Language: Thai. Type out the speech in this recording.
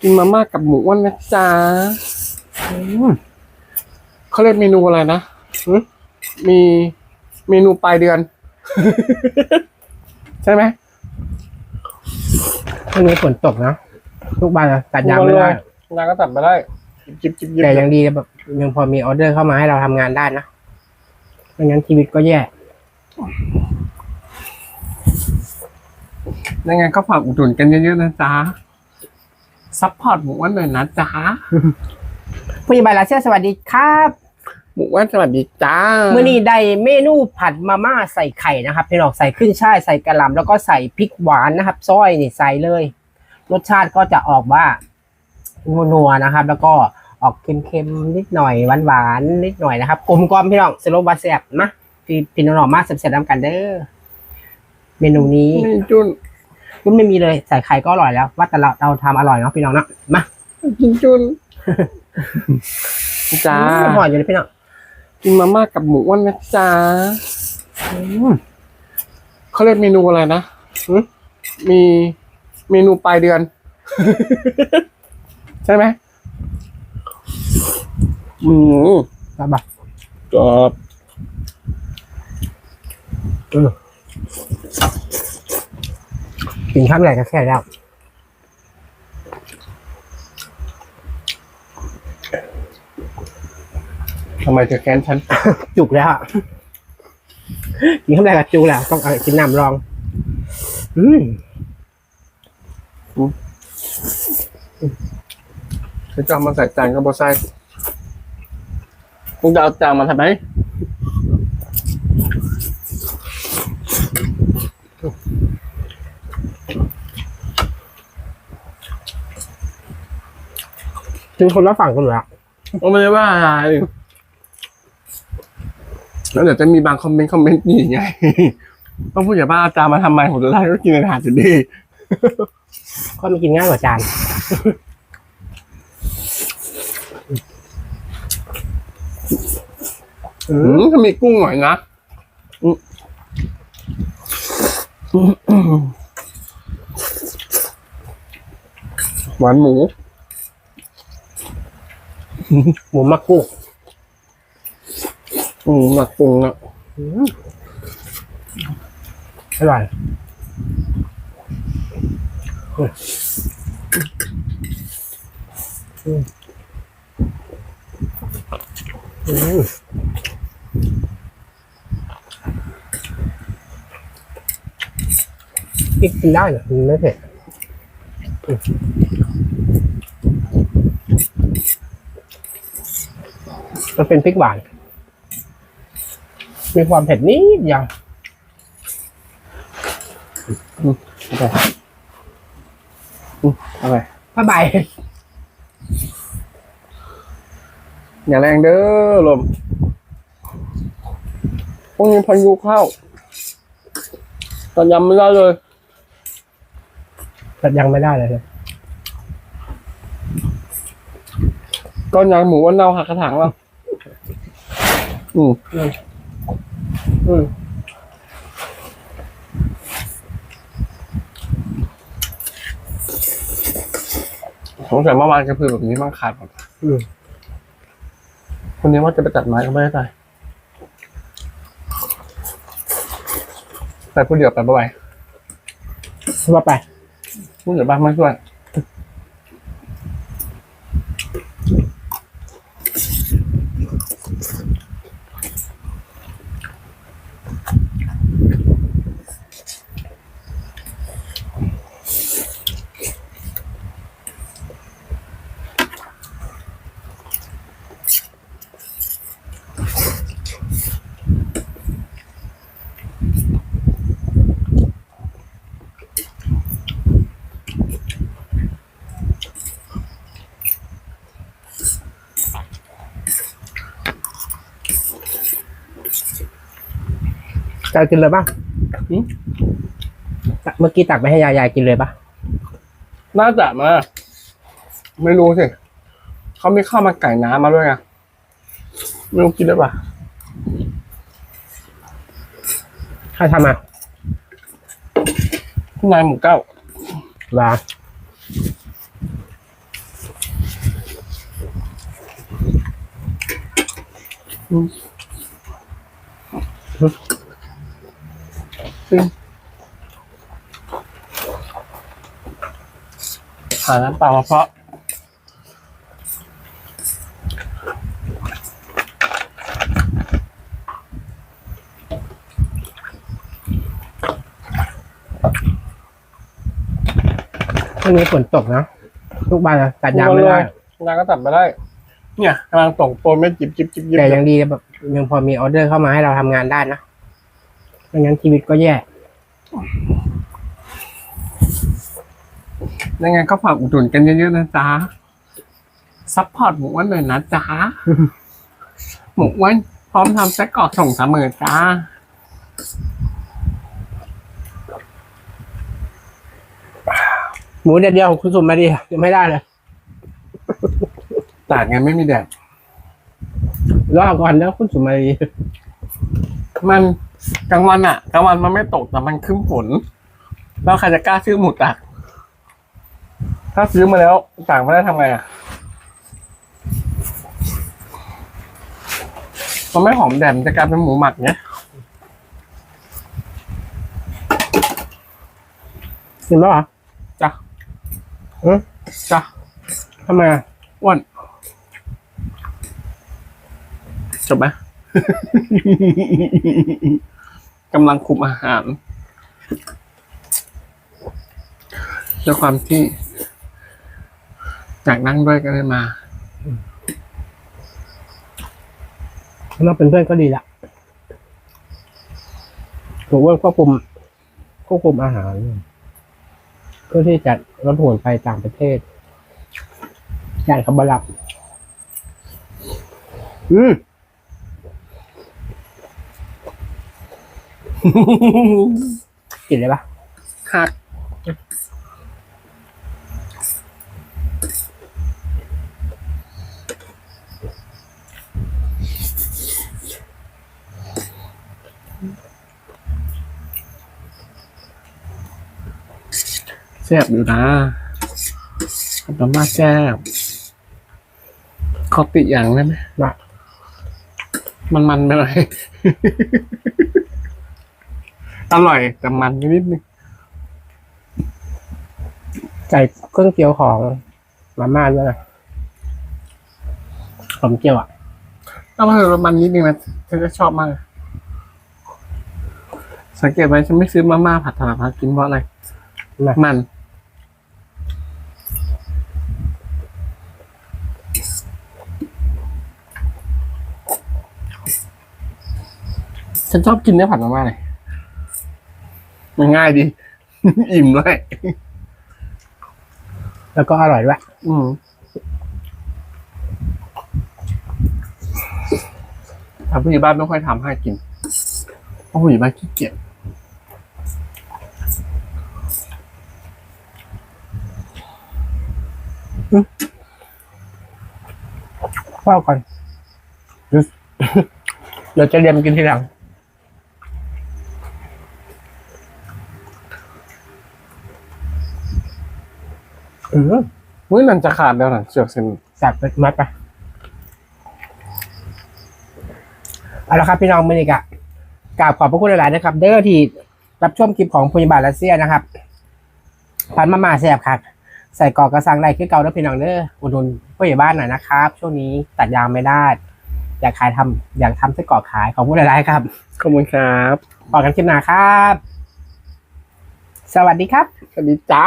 กินมาม่ากับหมูอ้วนนะจ๊ะอืมเขาเรียกเมนูอะไรนะหึมีเมนูปลายเดือน ใช่ไหมช่วงนี้ฝนตกนะทุกบ้านอะตัดยางไม่ได้งานก็ตัดมาได้จิบจิบจิบแต่ยังดีแบบยังพอมีออเดอร์เข้ามาให้เราทำงานได้นะไม่งั้นชีวิตก็แย่ยังไงก็ฝากอุดหนุนกันเยอะๆนะจ๊ะ ซัพพอร์ตหมูอ้วนหน่อยนะจ๊ะผู้ใหญ่บายลาเชื่อสวัสดีครับหมูอ้วนสวัสดีจ้าเมื่อนี้ได้เมนูผัดมาม่าใส่ไข่นะครับพี่น้องใส่ขึ้นช่ายใส่กระหล่ำแล้วก็ใส่พริกหวานนะครับซอยนี่ใส่เลย รสชาติก็จะออกว่านัวๆนะครับ แล้วก็ออกเค็มๆนิดหน่อยหวานๆนิดหน่อยนะครับกลมกล่อมพี่น้องสโลบาแซ่บนะพี่พี่น้องๆมาแซ่บๆน้ำกันเด้อเมนูนี้นี่ จุนก็ไม่มีเลยใส่ไข่ก็อร่อยแล้ว ว่าแต่เราเราทำอร่อยเนาะพี่น้องเนาะมากินจุนจ้าอืมหอยอยู่เลยพี่น้องกินมาม่ากับหมูอ้วนนะจ๊ะอืมเขาเรียกเมนูอะไรนะหึมีเมนูปลายเดือน ใช่ไหมอืมครับบ่ะกรอบ กินข้าวไหนก็แค่แล้วทำไมเธอแค้นฉัน จุกแล้วอะกินข้าวไหนก็จุกแล้ว ต้องเอากินน้ำรอง อืมเธอจะเอามาใส่จานก็บอใส่มึงจะเอาจานมาทำไม ถึงคนละฝั่งกันอยู่แล้วผมไม่ได้ว่าอะไรแล้วเดี๋ยวจะมีบางคอมเมนต์คอมเมนต์นี่ไง ต้องพูดอย่าบ้าเอาจานมาทำไมผมจะได้ก็กินอาหารจะดีก็ไม่กินง่ายกว่าจานอืมถ้ามีกุ้งหน่อยนะอืมหวานหมู หมูมักกุ้งอืมหมักปรุงอะอร่อยอืมอืมกกินได้เหรอไม่เผ็ด มมันเป็นพริกหวาน มีความเผ็ดนิดเดียวเอาไปอืมเอาไปผ้าใบอย่าแรงเด้อลมพวกนี้พายุเข้าตอนยำไม่ได้เลยแต่ยังไม่ได้เลยเนี่ยก้อนยางหมูว่าเน่าหักกระถางแล้ว อืมอืมสงสัยเมื่อวานกระพือแบบนี้มันขาดหมดอืมคนนี้ว่าจะไปตัดไม้ก็ไม่ได้ไปไปผู้เดียวไปบ่อยว่าไป ผู้เดียวบ้างไม่ช่วย จะกินเลยปะเมื่อกี้ตักไปให้ยายยายกินเลยปะน่าจะมาไม่รู้สิเขามีข้าวมันไก่น้ำมาด้วยไงไม่รู้กินได้ป่ะใครทำอะคุณนายหมูเก้าลาอืม ซึ่งหาน้ำเปล่ามาเพราะวันนี้ฝนตกนะทุกบ้านนะตัดยางไม่ได้นางก็ตัดไม่ได้ เนี่ยกำลังส่งโปรไม่จิบจิบจิบจิบแต่ยังดีแบบยังพอมีออเดอร์เข้ามาให้เราทำงานได้นะ ไม่งั้นชีวิตก็แย่ยังไงก็ฝากอุดหนุนกันเยอะๆนะจ๊ะซัพพอร์ตหมูอ้วันหน่อยนะจ๊ะหมูอ้วันพร้อมทำแซ็กกรอกส่งเสมอจ้าหมูเดียวเดียวของคุณสุมมาดียังไม่ได้เลยตากไงไม่มีแดดรอก่อนแล้วคุณสุมมาดีมัน กลางวันอะกลางวันมันไม่ตกแต่มันครึ้มฝนแล้วใครจะกล้าซื้อหมูตากถ้าซื้อมาแล้วตากไม่ได้ทำไงอะมันไม่หอมแดดมันจะกลายเป็นหมูหมักเนี้ยเห็นไหมเหรอจ้ะเออจ้ะทำไมอะอ้วนจบไหม กำลังคุมอาหารด้วยความที่อยากนั่งด้วยก็เลยมา เราเป็นเพื่อนก็ดีละผมว่าควบคุมควบคุมอาหารเพื่อที่จะลดหุ่นไปต่างประเทศย่านคำบลับ อืม กินเลยปะหักแซ่บอยู่นะกับมาม่าแซ่บขอติอย่างได้ไหมมามันมันๆไปหน่อย อร่อยแต่มันไปนิดนึงใส่เครื่องเจียวของมาม่าด้วยนะผมเจียวอะถ้ามันมันนิดนึงนะฉันจะชอบมาก สังเกตไหมฉันไม่ซื้อมาม่าผัดสลัดผักกินเพราะอะไรนะมัน ฉันชอบกินเนื้อผัดมาม่าเลย มันง่ายดี อิ่มด้วย แล้วก็อร่อยด้วยอืมแต่ผู้ใหญ่บ้านไม่ค่อยทำให้กินเพราะผู้ใหญ่บ้านขี้เกียจพ่อก่อนเดี๋ยวเดี๋ยวจะเรียนกินทีหลัง เออเมื่อนั้นจะขาดแล้วนะเสือกเซนจับไปมัดไปเอาละครับพี่น้องเมริกะกราบขอบพระคุณหลายๆนะครับ เด้อที่รับชมคลิปของพยาบาลรัสเซียนะครับพันมามาแซ่บครับใส่กรอกกระสังได้คือเก่าแล้วพี่น้องเด้ออุดหนุนผู้ใหญ่บ้านหน่อยนะครับ ช่วงนี้ตัดยางไม่ได้ อยากขายทำอยากทำไส้กรอกขายขอบคุณหลายๆครับขอบคุณครับพอกันคลิปหน้าครับ สวัสดีครับ สวัสดีจ้า